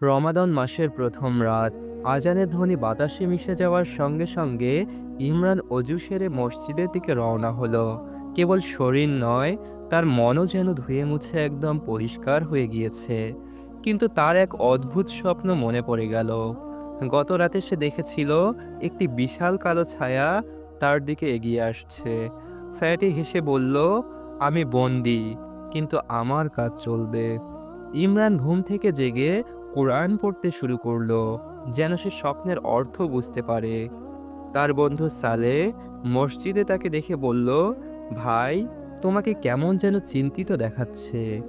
রমাদান মাসের প্রথম রাত। আজানের ধ্বনি বাতাসে মিশে যাওয়ার সঙ্গে সঙ্গে ইমরান অজু সেরে মসজিদের দিকে রওনা হলো। কেবল শরীর নয়, তার মনও যেন ধুয়ে মুছে একদম পরিষ্কার হয়ে গিয়েছে। কিন্তু তার এক অদ্ভুত স্বপ্ন মনে পড়ে গেল। গত রাতে সে দেখেছিল একটি বিশাল কালো ছায়া তার দিকে এগিয়ে আসছে। ছায়াটি হেসে বলল, আমি বন্দি, কিন্তু আমার কাজ চলবে। ইমরান ঘুম থেকে জেগে কোরআন পড়তে শুরু করল, যেন সে স্বপ্নের অর্থ বুঝতে পারে। তার বন্ধু সালে মসজিদে তাকে দেখে বলল, ভাই, তোমাকে কেমন যেন চিন্তিত দেখাচ্ছে।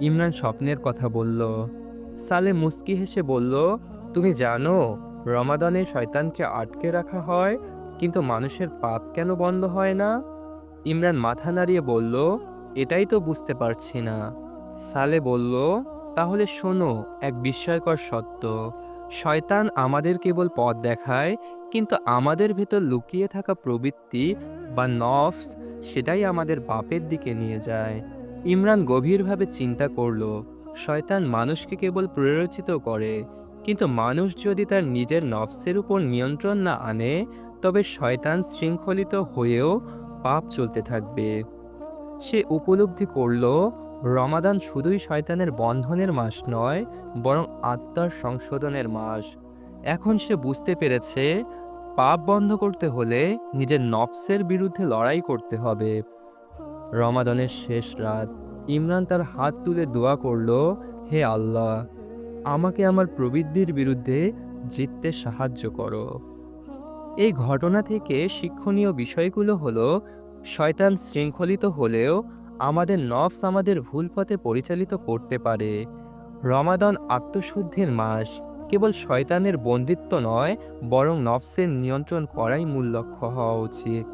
ইমরান স্বপ্নের কথা বলল। সালে মুস্কি হেসে বলল, তুমি জানো, রমাদানে শয়তানকে আটকে রাখা হয়, কিন্তু মানুষের পাপ কেন বন্ধ হয় না? ইমরান মাথা নাড়িয়ে বলল, এটাই তো বুঝতে পারছি না। সালে বলল তাহলে শোনো, এক বিস্ময়কর সত্য। শয়তান আমাদের কেবল পথ দেখায়, কিন্তু আমাদের ভেতর লুকিয়ে থাকা প্রবৃত্তি বা নফস, সেটাই আমাদের বাপের দিকে নিয়ে যায়। ইমরান গভীরভাবে চিন্তা করল, শয়তান মানুষকে কেবল প্ররোচিত করে, কিন্তু মানুষ যদি তার নিজের নফসের উপর নিয়ন্ত্রণ না আনে, তবে শয়তান শৃঙ্খলিত হয়েও পাপ চলতে থাকবে। সে উপলব্ধি করল রমাদান শুধুই শয়তানের বন্ধনের মাস নয়, বরং আত্মার সংশোধনের মাস। এখন সে বুঝতে পেরেছে, পাপ বন্ধ করতে হলে নিজের নফসের বিরুদ্ধে লড়াই করতে হবে। রমাদানের শেষ রাত, ইমরান তার হাত তুলে দোয়া করল, হে আল্লাহ, আমাকে আমার প্রবৃদ্ধির বিরুদ্ধে জিততে সাহায্য করো। এই ঘটনা থেকে শিক্ষণীয় বিষয়গুলো হলো, শয়তান শৃঙ্খলিত হলেও আমাদের নফস আমাদের ভুল পথে পরিচালিত করতে পারে। রমাদান আত্মশুদ্ধির মাস। কেবল শয়তানের বন্দিত্ব নয়, বরং নফসের নিয়ন্ত্রণ করাই মূল লক্ষ্য হওয়া উচিত।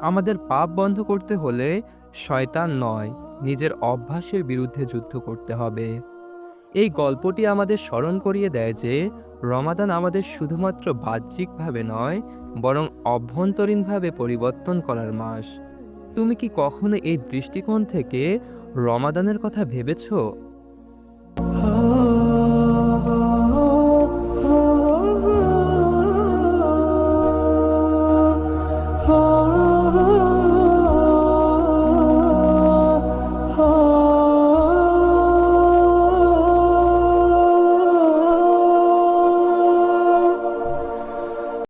আমাদের পাপ বন্ধ করতে হলে শয়তান নয়, নিজের অভ্যাসের বিরুদ্ধে যুদ্ধ করতে হবে। এই গল্পটি আমাদের স্মরণ করিয়ে দেয় যে, রমাদান আমাদের শুধুমাত্র বাহ্যিকভাবে নয়, বরং অভ্যন্তরীণভাবে পরিবর্তন করার মাস। তুমি কি কখনো এই দৃষ্টিকোণ থেকে রমাদানের কথা ভেবেছো?